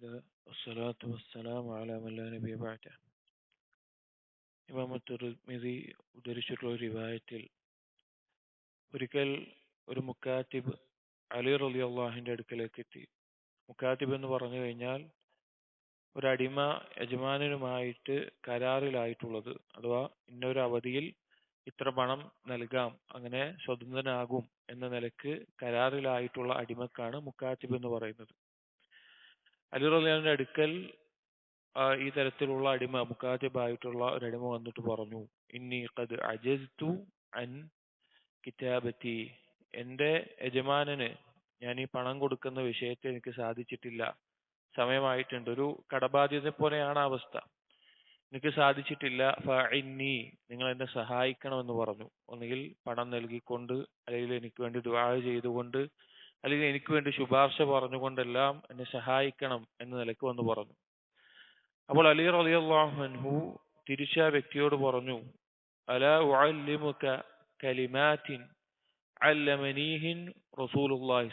الله والصلاة والسلام على من لا نبي بعده ഇമാം തുർമിതി ഉദ്ധരിച്ചിട്ടുള്ള ഒരു റിവായത്തിൽ ഒരിക്കൽ ഒരു മുക്കാത്തിബ് അലി റലി അള്ളാഹിന്റെ അടുക്കലേക്ക് എത്തി മുക്കാത്തിബ് എന്ന് പറഞ്ഞു കഴിഞ്ഞാൽ ഒരു അടിമ യജമാനനുമായിട്ട് കരാറിലായിട്ടുള്ളത് അഥവാ ഇന്നൊരു അവധിയിൽ ഇത്ര പണം നൽകാം അങ്ങനെ സ്വതന്ത്രനാകും എന്ന നിലക്ക് കരാറിലായിട്ടുള്ള അടിമക്കാണ് മുക്കാത്തിബ് എന്ന് പറയുന്നത് അലി റലിയാന്റെ അടുക്കൽ ഈ തരത്തിലുള്ള അടിമ മുക്കാത്തിബായിട്ടുള്ള ഒരു അടിമ വന്നിട്ട് പറഞ്ഞു ഇന്നി ഖദ് അജസ്തു അൻ കിതാബത്തി. എന്റെ യജമാനന് ഞാൻ ഈ പണം കൊടുക്കുന്ന വിഷയത്തെ എനിക്ക് സാധിച്ചിട്ടില്ല. സമയമായിട്ടുണ്ട്. ഒരു കടബാധ്യത പോലെയാണ് അവസ്ഥ. എനിക്ക് സാധിച്ചിട്ടില്ല. ഫഇന്നി. നിങ്ങൾ എന്നെ സഹായിക്കണമെന്ന് പറഞ്ഞു. ഒന്നുകിൽ പണം നൽകിക്കൊണ്ട് അല്ലെങ്കിൽ എനിക്ക് വേണ്ടി ദുആ ചെയ്തുകൊണ്ട് അല്ലെങ്കിൽ എനിക്ക് വേണ്ടി ശുപാർശ പറഞ്ഞുകൊണ്ടെല്ലാം എന്നെ സഹായിക്കണം എന്ന നിലയ്ക്ക് വന്ന് പറഞ്ഞു. അപ്പോൾ അലി റളിയല്ലാഹു അൻഹു തിരിച്ച വ്യക്തിയോട് പറഞ്ഞു അല ഉഅല്ലിമുക റസൂലുള്ളാഹി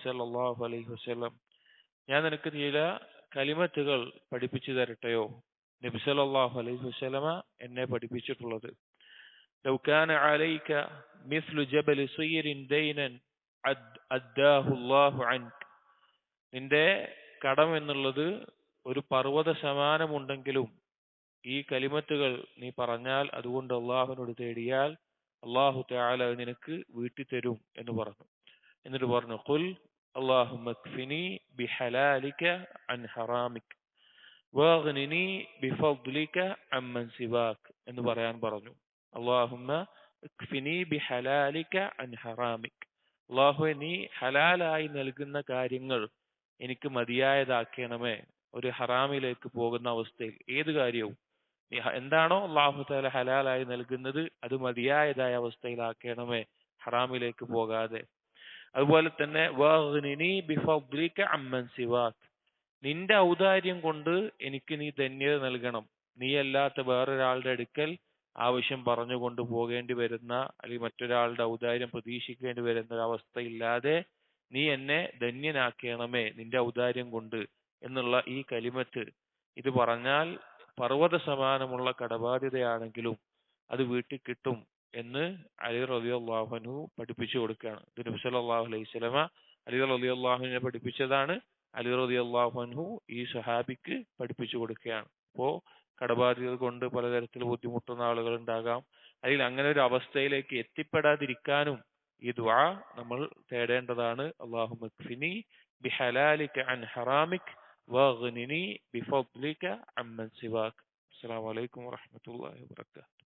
അലൈഹി വസല്ലം. ഞാൻ നിനക്ക് ചില കലിമത്തുകൾ പഠിപ്പിച്ചു തരട്ടെയോ? നബി സല്ലല്ലാഹു അലൈഹി വസല്ലമ എന്നെ പഠിപ്പിച്ചിട്ടുള്ളത്. ലൗ കാന അലൈക മിസ്ലു ജബൽ സുയരിൻ ദൈനൻ അല്ലാഹു നിന്റെ കടം എന്നുള്ളത് ഒരു പർവത ശമാനമുണ്ടെങ്കിലും ഈ കലിമത്തുകൾ നീ പറഞ്ഞാൽ അതുകൊണ്ട് അള്ളാഹുവിനോട് തേടിയാൽ അള്ളാഹു തആല നിനക്ക് വീട്ടി തരും എന്ന് പറഞ്ഞു. എന്നിട്ട് പറഞ്ഞു കുൽ അള്ളാഹു അല്ലാഹുമ്മ ബി ഹലാലിക്ക അൻ ഹറാമിക്. വാഗ്നിനി ബി ഫദ്ലിക അമ്മൻ സിവാക്. എന്ന് പറയാൻ പറഞ്ഞു. അല്ലാഹുമ്മ ബി ഹലാലിക്ക അൻ ഹറാമിക്. അള്ളാഹുവെ നീ ഹലാലായി നൽകുന്ന കാര്യങ്ങൾ എനിക്ക് മതിയായതാക്കണമേ. ഒരു ഹറാമിലേക്ക് പോകുന്ന അവസ്ഥയിൽ ഏത് കാര്യവും എന്താണോ അള്ളാഹു താല ഹലാലായി നൽകുന്നത് അത് മതിയായതായ അവസ്ഥയിലാക്കണമേ. ഹറാമിലേക്ക് പോകാതെ. അതുപോലെ തന്നെ നിന്റെ ഔദാര്യം കൊണ്ട് എനിക്ക് നീ ധന്യത നൽകണം. നീ അല്ലാത്ത വേറൊരാളുടെ അടുക്കൽ ആവശ്യം പറഞ്ഞുകൊണ്ട് പോകേണ്ടി വരുന്ന അല്ലെങ്കിൽ മറ്റൊരാളുടെ ഔദാര്യം പ്രതീക്ഷിക്കേണ്ടി വരുന്ന ഒരു അവസ്ഥയില്ലാതെ നീ എന്നെ ധന്യനാക്കണമേ നിന്റെ ഔദാര്യം കൊണ്ട് എന്നുള്ള ഈ കലിമത്ത്. ഇത് പറഞ്ഞാൽ പർവത സമാനമുള്ള കടബാധ്യതയാണെങ്കിലും അത് വീട്ടിൽ കിട്ടും എന്ന് അലി റലി അള്ളാഹുനു പഠിപ്പിച്ചു കൊടുക്കുകയാണ്. ഇത് നബി സല്ലല്ലാഹു അലൈഹി സ്വലമ അലി റലി അള്ളാഹുവിനെ പഠിപ്പിച്ചതാണ്. അലി റലി അള്ളാഹുനു ഈ സഹാബിക്ക് പഠിപ്പിച്ചു കൊടുക്കുകയാണ്. അപ്പോ കടബാധ്യത കൊണ്ട് പലതരത്തിൽ ബുദ്ധിമുട്ടുന്ന ആളുകൾ ഉണ്ടാകാം. അല്ലെങ്കിൽ അങ്ങനെ ഒരു അവസ്ഥയിലേക്ക് എത്തിപ്പെടാതിരിക്കാനും ഈ ദുആ നമ്മൾ തേടേണ്ടതാണ്. അള്ളാഹു ബിഹലാലിക അൻ ഹറാമിക് വഗ്നിനി ബിഫദ്ലിക അമ്മൻ സിവാക്. അസ്സലാമു അലൈക്കും വറഹ്മത്തുള്ളാഹി വബറകാതുഹു.